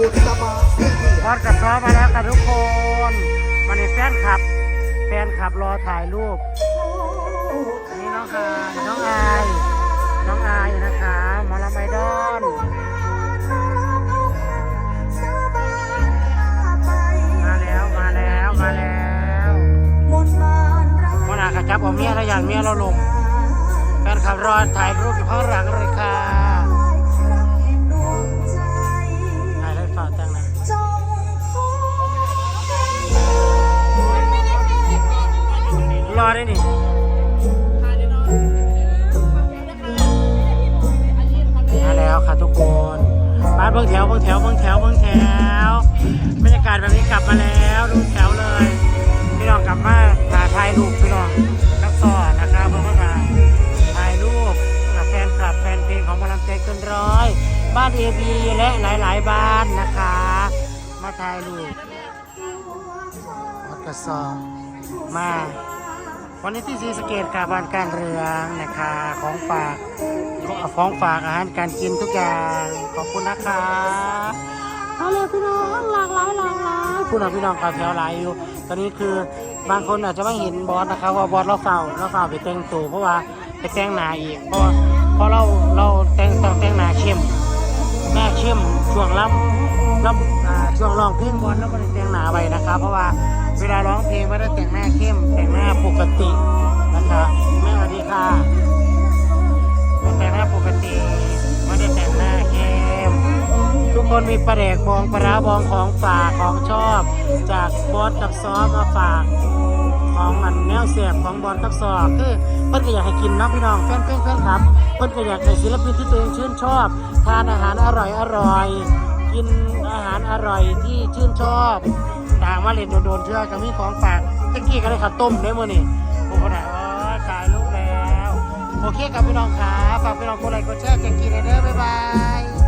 บุญตบาสิพอดกับซ้อมมาแล้วค่ะทุกคนมาในแฟนคลับ แฟนคลับรอถ่ายรูปนี่น้องอายน้องอายน้องอายนะคะมอลำไอดอลมาแล้วมาแล้วมาแล้วมนาขับจับเอาเมียแล้วอย่างเมียเราลงแฟนคลับรอถ่ายรูปอยู่ข้างหลังเลยค่ะ รอได้นี่มาแล้วค่ะทุกคนมาเบิ้งแถวเบิ้งแถวเบิ้งแถวเบิ้งแถวบรรยากาศแบบนี้กลับมาแล้วดูแถวเลย พี่น้องกลับมาถ่ายถ่ายรูปพี่น้องนักสอนนะครับเพื่อนๆมาถ่ายรูปกับแฟนคลับแฟนเพลงของหมอลำใจเกินร้อย บ้านเอบีและหลาย ๆ บ้านนะคะ มาถ่ายรูปวัดกระสอบมา วันนี้ที่ศรีสะเกดกับบ้านการเรืองนะคะของฝากของฝากอาหารการกินทุกอย่างขอบคุณนะคะเอาเลยพี่น้องหลากหลายหลากหลายคุณพี่น้องกับแถวหลายอยู่ ตอนนี้คือบางคนอาจจะไม่เห็นบอสนะคะว่าบอสเราเฝ้าเราเฝ้าไปแต่งตัวเพราะว่าไปแต่งหน้าอีกเพราะเพราะเราเราแต่งต้องแต่งหน้าเข้มหน้าเข้มช่วงล่ำล่ำอ่าช่วงร้องเพลงบอสเราไม่ได้แต่งหน้าไว้นะคะ เพราะว่าเวลาร้องเพลงไม่ได้แต่งหน้าเข้มแต่งหน้า ปกตินะคะแม่สวัสดีค่ะเป็นแต่งหน้าปกติไม่ได้แต่งหน้าเข้มทุกคนมีประเดกบองปลาร้าบองของฝากของชอบ จากบอสกับซอสมาฝากของมันแนวเสียบของบอสกับซอคือเพิ่นก็อยากให้กินนะพี่น้องแฟนเพลงแฟนครับเพิ่นก็อยากให้ศิลปินที่ตัวเองชื่นชอบ ทานอาหารอร่อยอร่อยกินอาหารอร่อยที่ชื่นชอบต่างมาเล่นโดนๆเชื่อกับมีของฝาก ตะกี้ก็ได้ข้าวต้มได้มื่อนี่ผมก็ได้อ๋อขายลูกแล้ว โอเคกับพี่น้องครับฝากพี่น้องกดไลค์กดแชร์แจงกินเลยเด้อบ๊ายบาย